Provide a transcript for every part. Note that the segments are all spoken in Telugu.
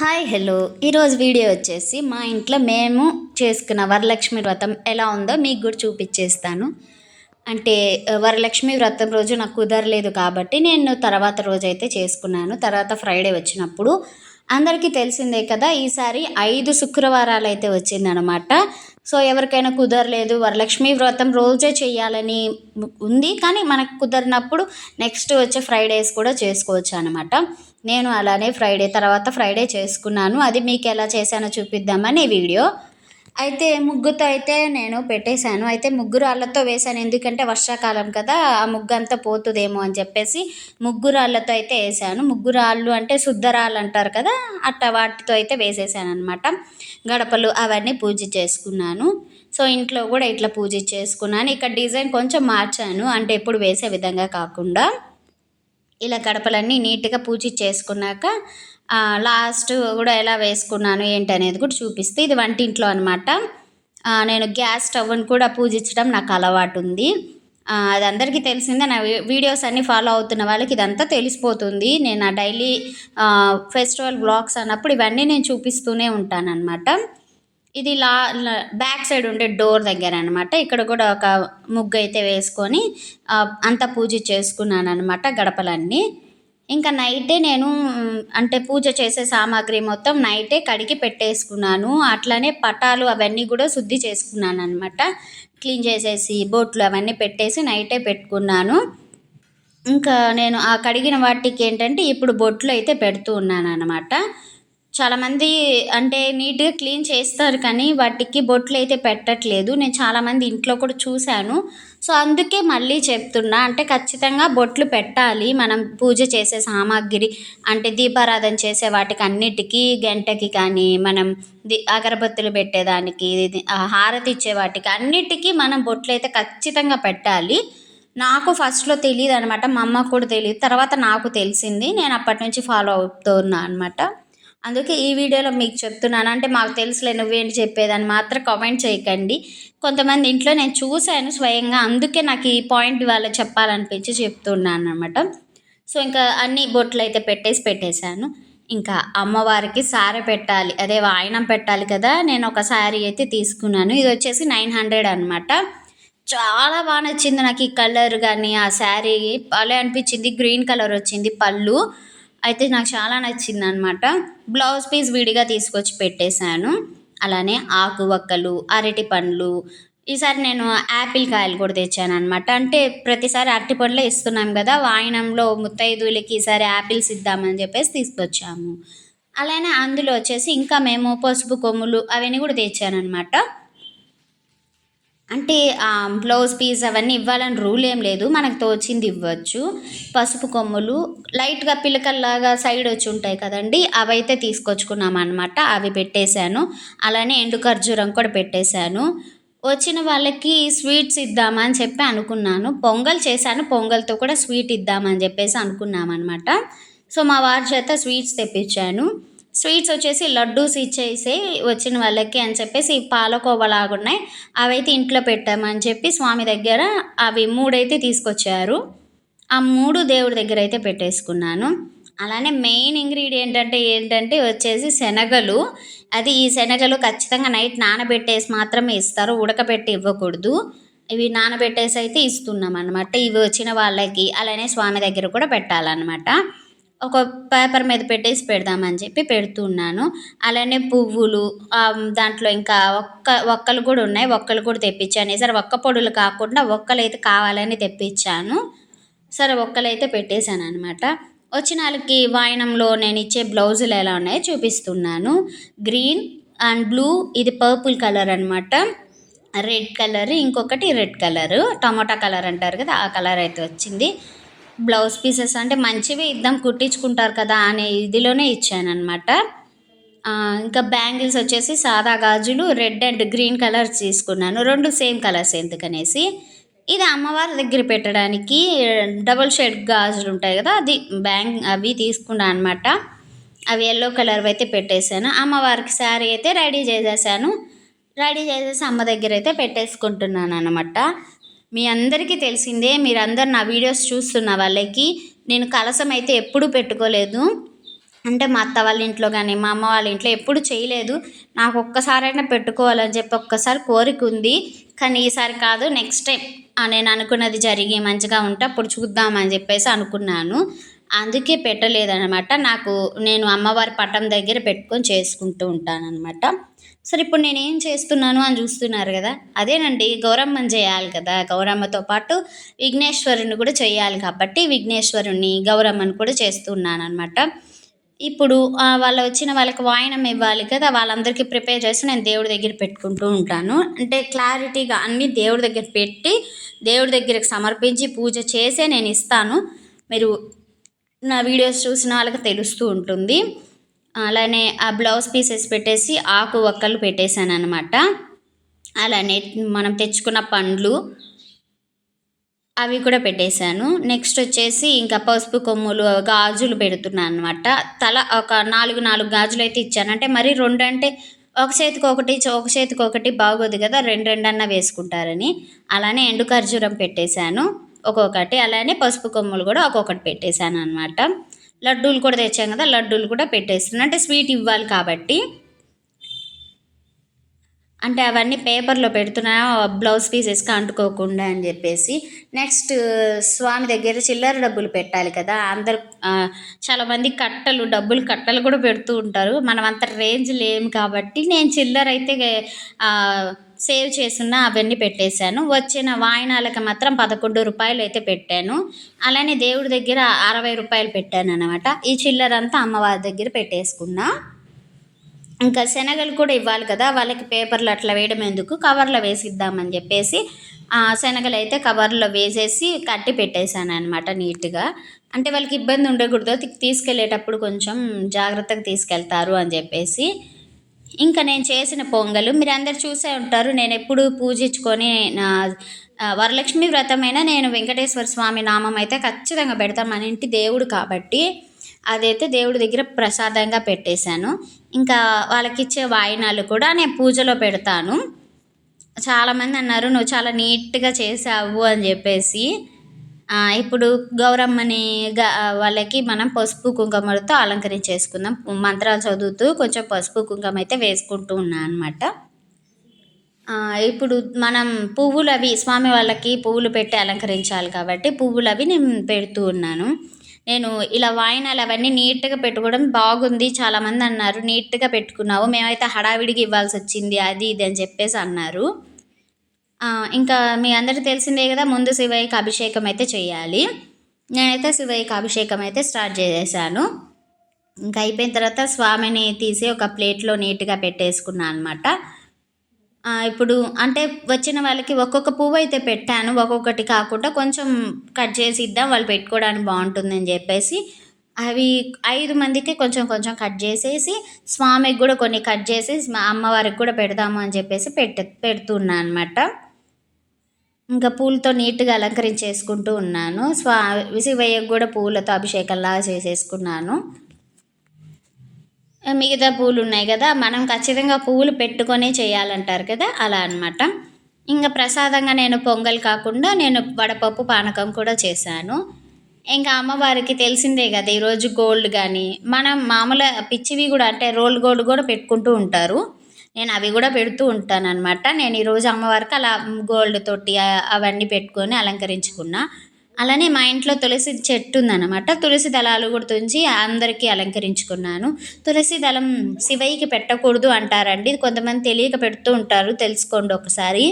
Hi hello. ఈరోజు వీడియో వచ్చేసి మా ఇంట్లో మేము చేసుకున్న వరలక్ష్మి వ్రతం ఎలా ఉందో మీకు కూడా చూపించేస్తాను అంటే వరలక్ష్మి వ్రతం రోజు నాకు కుదరలేదు కాబట్టి నేను తర్వాత రోజు అయితే చేసుకున్నాను. తర్వాత ఫ్రైడే వచ్చినప్పుడు అందరికీ తెలిసిందే కదా ఈసారి ఐదు శుక్రవారాలు అయితే వచ్చిందనమాట. సో ఎవరికైనా కుదరలేదు వరలక్ష్మి వ్రతం రోజే చేయాలని ఉంది. కానీ మనకు కుదరినప్పుడు నెక్స్ట్ వచ్చే ఫ్రైడేస్ కూడా చేసుకోవచ్చు అనమాట నేను అలానే ఫ్రైడే తర్వాత ఫ్రైడే చేసుకున్నాను. అది మీకు ఎలా చేశానో చూపిద్దామని వీడియో? అయితే ముగ్గుతో అయితే నేను పెట్టేశాను. అయితే ముగ్గు రాళ్ళతో వేశాను. ఎందుకంటే వర్షాకాలం కదా ఆ ముగ్గు అంతా పోతుందేమో అని చెప్పేసి ముగ్గు రాళ్ళతో అయితే వేసాను ముగ్గు రాళ్ళు అంటే శుద్ధరాళ్ళు అంటారు కదా అట్ట వాటితో అయితే వేసేసాను అనమాట గడపలు అవన్నీ పూజ చేసుకున్నాను. సో ఇంట్లో కూడా ఇట్లా పూజ చేసుకున్నాను. ఇక్కడ డిజైన్ కొంచెం మార్చాను. అంటే ఎప్పుడు వేసే విధంగా కాకుండా. ఇలా గడపలన్నీ నీట్గా పూజ చేసుకున్నాక లాస్ట్ కూడా ఎలా వేసుకున్నాను ఏంటి అనేది కూడా చూపిస్తే ఇది వంటింట్లో అనమాట నేను గ్యాస్ స్టవ్ని కూడా పూజించడం నాకు అలవాటు ఉంది అది అందరికీ తెలిసిందే నా వీ- వీడియోస్ అన్నీ ఫాలో అవుతున్న వాళ్ళకి ఇదంతా తెలిసిపోతుంది. నేను ఆ డైలీ ఫెస్టివల్ బ్లాగ్స్ అన్నప్పుడు ఇవన్నీ నేను చూపిస్తూనే ఉంటాను అనమాట ఇది లా బ్యాక్ సైడ్ ఉండే డోర్ దగ్గర అనమాట ఇక్కడ కూడా ఒక ముగ్గు అయితే వేసుకొని అంత అంతా పూజ చేసుకున్నాను అనమాట గడపలన్నీ. ఇంకా నైటే నేను అంటే పూజ చేసే సామాగ్రి మొత్తం నైటే కడిగి పెట్టేసుకున్నాను. అట్లనే పటాలు అవన్నీ కూడా శుద్ధి చేసుకున్నాను అనమాట క్లీన్ చేసేసి బోట్లు అవన్నీ పెట్టేసి నైటే పెట్టుకున్నాను. ఇంకా నేను ఆ కడిగిన వాటికి ఏంటంటే ఇప్పుడు బొట్లు అయితే పెడుతూ ఉన్నాను అనమాట చాలామంది అంటే నీట్గా క్లీన్ చేస్తారు కానీ వాటికి బొట్లు అయితే పెట్టట్లేదు. నేను చాలామంది ఇంట్లో కూడా చూశాను. సో అందుకే మళ్ళీ చెప్తున్నా. అంటే ఖచ్చితంగా బొట్లు పెట్టాలి. మనం పూజ చేసే సామాగ్రి అంటే దీపారాధన చేసే వాటికి అన్నిటికీ గంటకి కానీ మనం ది అగరబత్తులు పెట్టేదానికి ఇది, హారతి ఇచ్చే వాటికి అన్నిటికీ మనం బొట్లు అయితే ఖచ్చితంగా పెట్టాలి. నాకు ఫస్ట్లో తెలియదు అనమాట మా అమ్మకు కూడా తెలియదు తర్వాత నాకు తెలిసింది. నేను అప్పటి నుంచి ఫాలో అవుతున్నా అనమాట అందుకే ఈ వీడియోలో మీకు చెప్తున్నాను. అంటే మాకు తెలుసులే నువ్వేంటి చెప్పేదని మాత్రం కామెంట్ చేయకండి. కొంతమంది ఇంట్లో నేను చూశాను స్వయంగా. అందుకే నాకు ఈ పాయింట్ వాళ్ళ చెప్పాలనిపించి చెప్తున్నాను అనమాట సో ఇంకా అన్ని బొట్లు అయితే పెట్టేసి పెట్టేశాను. ఇంకా అమ్మవారికి సారె పెట్టాలి. అదే వాయనం పెట్టాలి కదా. నేను ఒక శారీ అయితే తీసుకున్నాను. ఇది వచ్చేసి నైన్ హండ్రెడ్ అనమాట చాలా బాగా నచ్చింది నాకు ఈ కలర్ కానీ ఆ శారీ భలే అనిపించింది. గ్రీన్ కలర్ వచ్చింది పళ్ళు. అయితే నాకు చాలా నచ్చింది అనమాట బ్లౌజ్ పీస్ విడిగా తీసుకొచ్చి పెట్టేశాను. అలానే ఆకు వక్కలు అరటి పండ్లు ఈసారి నేను యాపిల్ కాయలు కూడా తెచ్చాను అనమాట అంటే ప్రతిసారి అరటి పండ్లే ఇస్తున్నాం కదా వాయినంలో ముత్తైదువులకి ఈసారి యాపిల్స్ ఇద్దామని చెప్పేసి తీసుకొచ్చాము. అలానే అందులో వచ్చేసి ఇంకా మేము పసుపు కొమ్ములు అవన్నీ కూడా తెచ్చాను అనమాట అంటే బ్లౌజ్ పీస్ అవన్నీ ఇవ్వాలని రూల్ ఏం లేదు. మనకు తోచింది ఇవ్వచ్చు. పసుపు కొమ్ములు లైట్గా పిలకల్లాగా సైడ్ వచ్చి ఉంటాయి కదండి అవి అయితే తీసుకొచ్చుకున్నాం అనమాట అవి పెట్టేశాను. అలానే ఎండు ఖర్జూరం కూడా పెట్టేశాను. వచ్చిన వాళ్ళకి స్వీట్స్ ఇద్దామని చెప్పి అనుకున్నాను. పొంగల్ చేశాను. పొంగల్తో కూడా స్వీట్ ఇద్దామని చెప్పేసి అనుకున్నాం అనమాట సో మా వారి చేత స్వీట్స్ తెప్పించాను. స్వీట్స్ వచ్చేసి లడ్డూస్ ఇచ్చేసి వచ్చిన వాళ్ళకి అని చెప్పేసి పాలకోవలాగున్నాయి. అవైతే ఇంట్లో పెట్టామని చెప్పి స్వామి దగ్గర అవి మూడైతే తీసుకొచ్చారు. ఆ మూడు దేవుడి దగ్గర అయితే పెట్టేసుకున్నాను. అలానే మెయిన్ ఇంగ్రీడియంట్ అంటే ఏంటంటే వచ్చేసి శనగలు. అది ఈ శనగలు ఖచ్చితంగా నైట్ నానబెట్టేసి మాత్రమే ఇస్తారు. ఉడకబెట్టి ఇవ్వకూడదు. ఇవి నానబెట్టేసి అయితే ఇస్తున్నాం అనమాట ఇవి వచ్చిన వాళ్ళకి. అలానే స్వామి దగ్గర కూడా పెట్టాలన్నమాట. ఒక పేపర్ మీద పెట్టేసి పెడదామని చెప్పి పెడుతున్నాను. అలానే పువ్వులు దాంట్లో ఇంకా ఒక్క ఒక్కలు కూడా ఉన్నాయి. ఒక్కలు కూడా తెప్పించాను. సరే ఒక్క పొడులు కాకుండా ఒక్కలు అయితే కావాలని తెప్పించాను. సరే ఒక్కలు అయితే పెట్టేశాను అనమాట వచ్చిన వాళ్ళకి వాయనంలో నేను ఇచ్చే బ్లౌజులు ఎలా ఉన్నాయో చూపిస్తున్నాను. గ్రీన్ అండ్ బ్లూ ఇది పర్పుల్ కలర్ అనమాట రెడ్ కలర్ ఇంకొకటి రెడ్ కలరు. టమాటా కలర్ అంటారు కదా ఆ కలర్ అయితే వచ్చింది. బ్లౌజ్ పీసెస్ అంటే మంచివి ఇద్దాం కుట్టించుకుంటారు కదా అనే ఇదిలోనే ఇచ్చాను అనమాట ఇంకా బ్యాంగిల్స్ వచ్చేసి సాదా గాజులు రెడ్ అండ్ గ్రీన్ కలర్స్ తీసుకున్నాను. రెండు సేమ్ కలర్స్ ఎందుకనేసి. ఇది అమ్మవారి దగ్గర పెట్టడానికి డబుల్ షేడ్ గాజులు ఉంటాయి కదా అది బ్యాంగ్ అవి తీసుకున్నాను అనమాట అవి ఎల్లో కలర్ అయితే పెట్టేశాను. అమ్మవారికి శారీ అయితే రెడీ చేసేసాను. రెడీ చేసేసి అమ్మ దగ్గర అయితే పెట్టేసుకుంటున్నాను అనమాట మీ అందరికీ తెలిసిందే మీరందరు నా వీడియోస్ చూస్తున్న వాళ్ళకి నేను కలసం అయితే ఎప్పుడూ పెట్టుకోలేదు. అంటే మా అత్త వాళ్ళ ఇంట్లో కానీ మా అమ్మ వాళ్ళ ఇంట్లో ఎప్పుడు చేయలేదు. నాకు ఒక్కసారైనా పెట్టుకోవాలని చెప్పి ఒక్కసారి కోరిక ఉంది. కానీ ఈసారి కాదు నెక్స్ట్ టైం నేను అనుకున్నది జరిగి మంచిగా ఉంటే అప్పుడు చూద్దామని చెప్పేసి అనుకున్నాను. అందుకే పెట్టలేదనమాట నాకు నేను అమ్మవారి పటం దగ్గర పెట్టుకొని చేసుకుంటూ ఉంటానన్నమాట. సరే ఇప్పుడు నేను ఏం చేస్తున్నాను అని చూస్తున్నారు కదా అదేనండి గౌరమ్మని చేయాలి కదా గౌరమ్మతో పాటు విఘ్నేశ్వరుని కూడా చేయాలి కాబట్టి విఘ్నేశ్వరుని గౌరమ్మని కూడా చేస్తున్నాను అనమాట ఇప్పుడు వాళ్ళు వచ్చిన వాళ్ళకి వాయనం ఇవ్వాలి కదా వాళ్ళందరికీ ప్రిపేర్ చేసి నేను దేవుడి దగ్గర పెట్టుకుంటూ ఉంటాను. అంటే క్లారిటీగా అన్నీ దేవుడి దగ్గర పెట్టి దేవుడి దగ్గరకు సమర్పించి పూజ చేసే నేను ఇస్తాను. మీరు నా వీడియోస్ చూసిన వాళ్ళకి తెలుస్తూ ఉంటుంది. అలానే ఆ బ్లౌజ్ పీసెస్ పెట్టేసి ఆకు ఒక్కలు పెట్టేశాను అనమాట అలానే మనం తెచ్చుకున్న పండ్లు అవి కూడా పెట్టేశాను. నెక్స్ట్ వచ్చేసి ఇంకా పసుపు కొమ్ములు గాజులు పెడుతున్నాను అనమాట తల ఒక నాలుగు నాలుగు గాజులు అయితే ఇచ్చాను. అంటే మరి రెండు అంటే ఒక చేతికి ఒకటి ఒక చేతికి ఒకటి బాగోదు కదా రెండు రెండు అన్న వేసుకుంటారని. అలానే ఎండు ఖర్జూరం పెట్టేశాను ఒక్కొక్కటి. అలానే పసుపు కొమ్ములు కూడా ఒక్కొక్కటి పెట్టేశాను అనమాట లడ్డూలు కూడా తెచ్చాం కదా లడ్డూలు కూడా పెట్టేస్తున్నాను. అంటే స్వీట్ ఇవ్వాలి కాబట్టి అంటే అవన్నీ పేపర్లో పెడుతున్నా బ్లౌజ్ పీసెస్కి అంటుకోకుండా అని చెప్పేసి. నెక్స్ట్ స్వామి దగ్గర చిల్లర డబ్బులు పెట్టాలి కదా. అందరు చాలామంది కట్టలు డబ్బులు కట్టలు కూడా పెడుతూ ఉంటారు. మనం అంత రేంజ్ లేము కాబట్టి నేను చిల్లర అయితే సేవ్ చేసిన అవన్నీ పెట్టేశాను. వచ్చిన వాయినాలకి మాత్రం పదకొండు రూపాయలు అయితే పెట్టాను. అలానే దేవుడి దగ్గర అరవై రూపాయలు పెట్టాను అనమాట ఈ చిల్లరంతా అమ్మవారి దగ్గర పెట్టేసుకున్నా. ఇంకా శనగలు కూడా ఇవ్వాలి కదా వాళ్ళకి పేపర్లు అట్లా వేయడం ఎందుకు? కవర్లో వేసిద్దామని చెప్పేసి శనగలు అయితే కవర్లో వేసేసి కట్టి పెట్టేశాను అనమాట నీట్గా. అంటే వాళ్ళకి ఇబ్బంది ఉండకూడదు తీసుకెళ్ళేటప్పుడు కొంచెం జాగ్రత్తగా తీసుకెళ్తారు అని చెప్పేసి. ఇంకా నేను చేసిన పొంగలు మీరు అందరు చూసే ఉంటారు నేను ఎప్పుడు పూజించుకొని నా వరలక్ష్మి వ్రతమైనా నేను వెంకటేశ్వర స్వామి నామం అయితే ఖచ్చితంగా పెడతాను మన ఇంటి దేవుడు కాబట్టి. అదైతే దేవుడి దగ్గర ప్రసాదంగా పెట్టేశాను. ఇంకా వాళ్ళకి ఇచ్చే వాయినాలు కూడా నేను పూజలో పెడతాను. చాలామంది అన్నారు నువ్వు చాలా నీట్గా చేసావు అని చెప్పేసి. ఇప్పుడు గౌరమ్మని వాళ్ళకి మనం పసుపు కుంకుమలతో అలంకరించేసుకుందాం. మంత్రాలు చదువుతూ కొంచెం పసుపు కుంకుమ అయితే వేసుకుంటూ ఉన్నాను అనమాట ఇప్పుడు మనం పువ్వులు అవి స్వామి వాళ్ళకి పువ్వులు పెట్టి అలంకరించాలి కాబట్టి పువ్వులు అవి నేను పెడుతూ ఉన్నాను. నేను ఇలా వాయినాలు అవన్నీ నీట్గా పెట్టుకోవడం బాగుంది చాలామంది అన్నారు. నీట్గా పెట్టుకున్నావు మేమైతే హడావిడిగా ఇవ్వాల్సి వచ్చింది అది ఇది అని చెప్పేసి అన్నారు. ఇంకా మీ అందరికి తెలిసిందే కదా ముందు శివయ్యకి అభిషేకం అయితే చేయాలి. నేనైతే శివయ్యకి అభిషేకం అయితే స్టార్ట్ చేసేసాను. ఇంకా అయిపోయిన తర్వాత స్వామిని తీసి ఒక ప్లేట్లో నీట్గా పెట్టేసుకున్నాను అనమాట ఇప్పుడు అంటే వచ్చిన వాళ్ళకి ఒక్కొక్క పువ్వు అయితే పెట్టాను. ఒక్కొక్కటి కాకుండా కొంచెం కట్ చేసి ఇద్దాం వాళ్ళు పెట్టుకోవడానికి బాగుంటుందని చెప్పేసి అవి ఐదు మందికి కొంచెం కొంచెం కట్ చేసేసి స్వామికి కూడా కొన్ని కట్ చేసి అమ్మవారికి కూడా పెడదాము అని చెప్పేసి పెట్ట పెడుతున్నా అనమాట ఇంకా పూలతో నీట్గా అలంకరించేసుకుంటూ ఉన్నాను. స్వా శివయ్యకు కూడా పూలతో అభిషేకంలాగా చేసేసుకున్నాను. మిగతా పూలు ఉన్నాయి కదా మనం ఖచ్చితంగా పువ్వులు పెట్టుకొని చేయాలంటారు కదా అలా అనమాట ఇంకా ప్రసాదంగా నేను పొంగల్ కాకుండా నేను వడపప్పు పానకం కూడా చేశాను. ఇంకా అమ్మవారికి తెలిసిందే కదా ఈరోజు గోల్డ్ కానీ మనం మామూలు పిచ్చివి కూడా అంటే రోల్ గోల్డ్ కూడా పెట్టుకుంటూ ఉంటారు. నేను అవి కూడా పెడుతూ ఉంటాను అనమాట నేను ఈరోజు అమ్మవారికి అలా గోల్డ్ తోటి అవన్నీ పెట్టుకొని అలంకరించుకున్నా. అలానే మా ఇంట్లో తులసి చెట్టు ఉందన్నమాట. తులసి దళాలు కూడా తుంచి అందరికీ అలంకరించుకున్నాను. తులసి దళం శివయ్యకి పెట్టకూడదు అంటారండి. కొంతమంది తెలియక పెడుతూ ఉంటారు. తెలుసుకోండి ఒకసారి.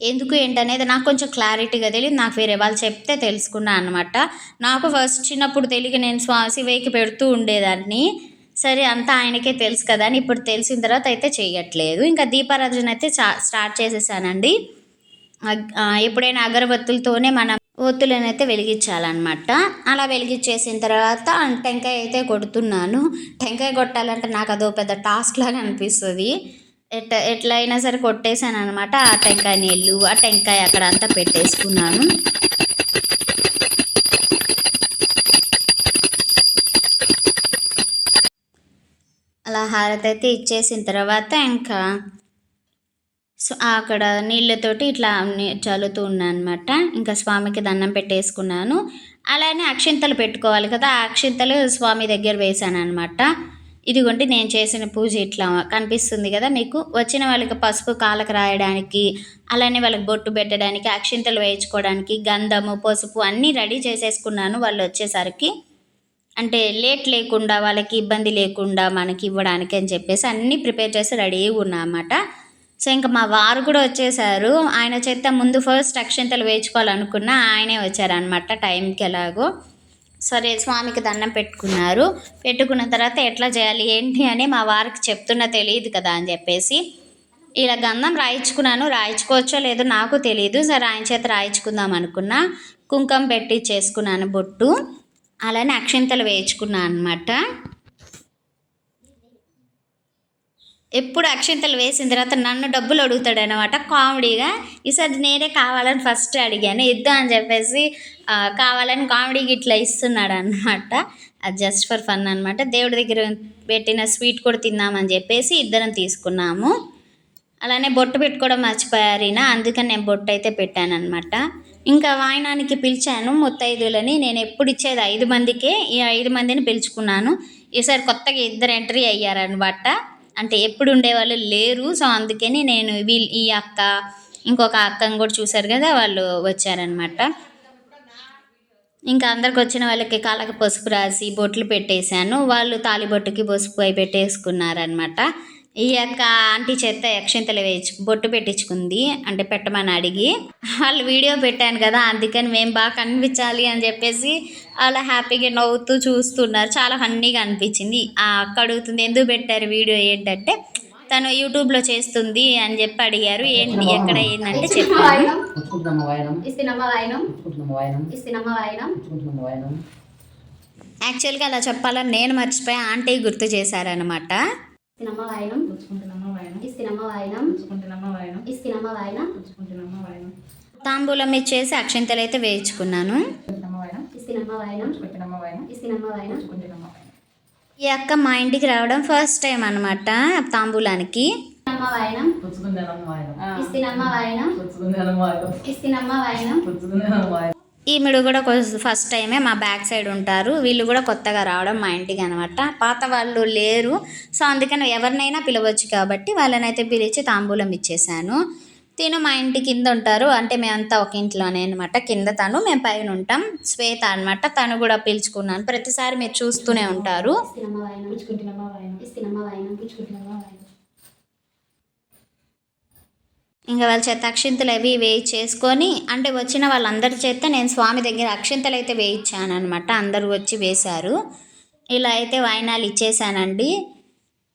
ఎందుకు ఏంటనేది నాకు కొంచెం క్లారిటీగా తెలియదు. నాకు వేరే వాళ్ళు చెప్తే తెలుసుకున్నాను అనమాట నాకు ఫస్ట్ చిన్నప్పుడు తెలియక నేను స్వా శివయ్యకి పెడుతూ ఉండేదాన్ని. సరే అంతా ఆయనకే తెలుసు కదా అని ఇప్పుడు తెలిసిన తర్వాత అయితే చేయట్లేదు ఇంకా దీపారాధన అయితే స్టార్ట్ చేసేసానండి. ఎప్పుడైనా అగరబత్తులతోనే మనం ఒత్తులను అయితే వెలిగించాలన్నమాట. అలా వెలిగించేసిన తర్వాత టెంకాయ అయితే కొడుతున్నాను. టెంకాయ కొట్టాలంటే నాకు అదో పెద్ద టాస్క్ లాగా అనిపిస్తుంది. ఎట్ ఎట్లా అయినా సరే కొట్టేశాను అనమాట ఆ టెంకాయ నీళ్ళు ఆ టెంకాయ అక్కడ అంతా పెట్టేసుకున్నాను. అలా హారతి అయితే ఇచ్చేసిన తర్వాత ఇంకా సో అక్కడ నీళ్ళతోటి ఇట్లా చల్లుతూ ఉన్నాను అనమాట ఇంకా స్వామికి దండం పెట్టేసుకున్నాను. అలానే అక్షింతలు పెట్టుకోవాలి కదా ఆ అక్షింతలు స్వామి దగ్గర వేశాను అనమాట ఇదిగోండి నేను చేసిన పూజ ఇట్లా కనిపిస్తుంది కదా మీకు. వచ్చిన వాళ్ళకి పసుపు కాలకు రాయడానికి అలానే వాళ్ళకి బొట్టు పెట్టడానికి అక్షింతలు వేయించుకోవడానికి గంధము పసుపు అన్నీ రెడీ చేసేసుకున్నాను వాళ్ళు వచ్చేసరికి. అంటే లేట్ లేకుండా వాళ్ళకి ఇబ్బంది లేకుండా మనకి ఇవ్వడానికి అని చెప్పేసి అన్నీ ప్రిపేర్ చేసి రెడీగా ఉన్నా అన్నమాట. సో ఇంకా మా వారు కూడా వచ్చేసారు. ఆయన చేత ముందు ఫస్ట్ అక్షంతలు వేయించుకోవాలనుకున్నా ఆయనే వచ్చారనమాట టైంకి ఎలాగో. సరే స్వామికి దండం పెట్టుకున్నారు. పెట్టుకున్న తర్వాత ఎట్లా చేయాలి ఏంటి అని మా వారికి చెప్తున్నా తెలియదు కదా అని చెప్పేసి ఇలా గంధం రాయించుకున్నాను. రాయించుకోవచ్చో లేదో నాకు తెలియదు సరే ఆయన చేత రాయించుకుందాం అనుకున్నా కుంకం పెట్టి చేసుకున్నాను బొట్టు. అలానే అక్షింతలు వేయించుకున్నాను అనమాట ఎప్పుడు అక్షింతలు వేసిన తర్వాత నన్ను డబ్బులు అడుగుతాడు అనమాట కామెడీగా ఈసారి నేనే కావాలని ఫస్ట్ అడిగాను. ఇద్దాం అని చెప్పేసి కావాలని కామెడీకి ఇట్లా ఇస్తున్నాడు అనమాట అది జస్ట్ ఫర్ ఫన్ అనమాట దేవుడి దగ్గర పెట్టిన స్వీట్ కూడా తిందామని చెప్పేసి ఇద్దరం తీసుకున్నాము. అలానే బొట్టు పెట్టుకోవడం మర్చిపోయారు ఈయన అందుకని నేను బొట్టు అయితే పెట్టాను అనమాట ఇంకా వాయనానికి పిలిచాను ముత్తైదులని నేను ఎప్పుడు ఇచ్చేది ఐదు మందికే ఈ ఐదు మందిని పిలుచుకున్నాను. ఈసారి కొత్తగా ఇద్దరు ఎంట్రీ అయ్యారనమాట అంటే ఎప్పుడు ఉండేవాళ్ళు లేరు. సో అందుకని నేను వీళ్ళు ఈ అక్క ఇంకొక అక్కని కూడా చూశారు కదా వాళ్ళు వచ్చారనమాట ఇంకా అందరికి వచ్చిన వాళ్ళకి కాళ్ళకి పసుపు రాసి బొట్లు పెట్టేశాను. వాళ్ళు తాలిబొట్టుకి పసుపు అయి పెట్టేసుకున్నారనమాట ఈ యొక్క ఆంటీ చేత యక్షింతలు వేయించు బొట్టు పెట్టించుకుంది. అంటే పెట్టమని అడిగి వాళ్ళు వీడియో పెట్టాను కదా అందుకని మేము బాగా కనిపించాలి అని చెప్పేసి అలా హ్యాపీగా నవ్వుతూ చూస్తున్నారు. చాలా ఫన్నీగా అనిపించింది. అక్క అడుగుతుంది ఎందుకు పెట్టారు వీడియో? ఏంటంటే తను యూట్యూబ్లో చేస్తుంది అని చెప్పి అడిగారు. ఏంటి? ఎక్కడ ఏంటంటే చెప్పాను యాక్చువల్గా అలా చెప్పాలని నేను మర్చిపోయి. ఆంటీ గుర్తు చేశారనమాట ఇస్తినమ్మ వాయనం పుచ్చుకుంటున్నమ్మ వాయనం ఇస్తినమ్మ వాయనం పుచ్చుకుంటున్నమ్మ వాయనం ఇస్తినమ్మ వాయనం పుచ్చుకుంటున్నమ్మ వాయనం తాంబూలం ఇచ్చేసి అక్షింతలు అయితే వేయించుకున్నాను. పుచ్చుకుంటున్నమ్మ వాయనం ఇస్తినమ్మ వాయనం పుచ్చుకుంటున్నమ్మ వాయనం ఇస్తినమ్మ వాయనం పుచ్చుకుంటున్నమ్మ వాయనం ఈ అక్క మా ఇంటికి రావడం ఫస్ట్ టైం అనమాట తాంబూలానికి. ఇస్తినమ్మ వాయనం ఇస్తినమ్మ వాయనం ఇస్తినమ్మ వాయనం ఈమెడు కూడా ఫస్ట్ టైమే మా బ్యాక్ సైడ్ ఉంటారు. వీళ్ళు కూడా కొత్తగా రావడం మా ఇంటికి అనమాట పాత వాళ్ళు లేరు. సో అందుకని ఎవరినైనా పిలవచ్చు కాబట్టి వాళ్ళనైతే పిలిచి తాంబూలం ఇచ్చేసాను. తిను మా ఇంటి కింద ఉంటారు. అంటే మేమంతా ఒక ఇంట్లోనే అనమాట కింద తను మేము పైన ఉంటాం. శ్వేత అనమాట తను కూడా పిలుచుకున్నాను. ప్రతిసారి మీరు చూస్తూనే ఉంటారు ఇస్తినమ్మ వాయనం పుచ్చుకుంటున్నమ్మ వాయనం ఇస్తినమ్మ వాయనం పుచ్చుకుంటున్నమ్మ వాయనం ఇంకా వాళ్ళ చేత అక్షింతలు అవి వేయి చేసుకొని అంటే వచ్చిన వాళ్ళందరి చేత నేను స్వామి దగ్గర అక్షింతలు అయితే వేయించాను అనమాట అందరూ వచ్చి వేశారు. ఇలా అయితే వాయినాలు ఇచ్చేసానండి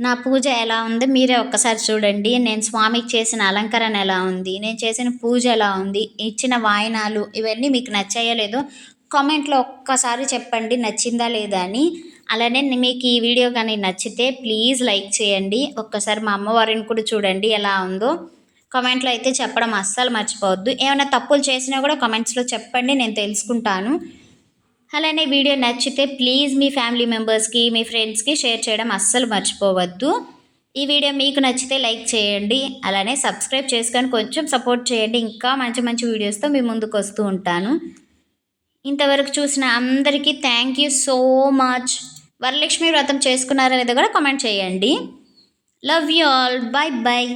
నా పూజ ఎలా ఉంది? మీరే ఒక్కసారి చూడండి. నేను స్వామికి చేసిన అలంకరణ ఎలా ఉంది? నేను చేసిన పూజ ఎలా ఉంది? ఇచ్చిన వాయినాలు ఇవన్నీ మీకు నచ్చాయో లేదో కామెంట్లో ఒక్కసారి చెప్పండి నచ్చిందా లేదా అని. అలానే మీకు ఈ వీడియో కానీ నచ్చితే ప్లీజ్ లైక్ చేయండి. ఒక్కసారి మా అమ్మవారిని కూడా చూడండి ఎలా ఉందో. కమెంట్లో అయితే చెప్పడం అస్సలు మర్చిపోవద్దు. ఏమైనా తప్పులు చేసినా కూడా కమెంట్స్లో చెప్పండి నేను తెలుసుకుంటాను. అలానే వీడియో నచ్చితే ప్లీజ్ మీ ఫ్యామిలీ మెంబర్స్కి మీ ఫ్రెండ్స్కి షేర్ చేయడం అస్సలు మర్చిపోవద్దు. ఈ వీడియో మీకు నచ్చితే లైక్ చేయండి అలానే సబ్స్క్రైబ్ చేసుకొని కొంచెం సపోర్ట్ చేయండి. ఇంకా మంచి మంచి వీడియోస్తో మీ ముందుకు వస్తూ ఉంటాను. ఇంతవరకు చూసిన అందరికీ thank you so much Varalakshmi Vratham చేసుకున్నారా లేదా కూడా కామెంట్ చేయండి. Love you all bye bye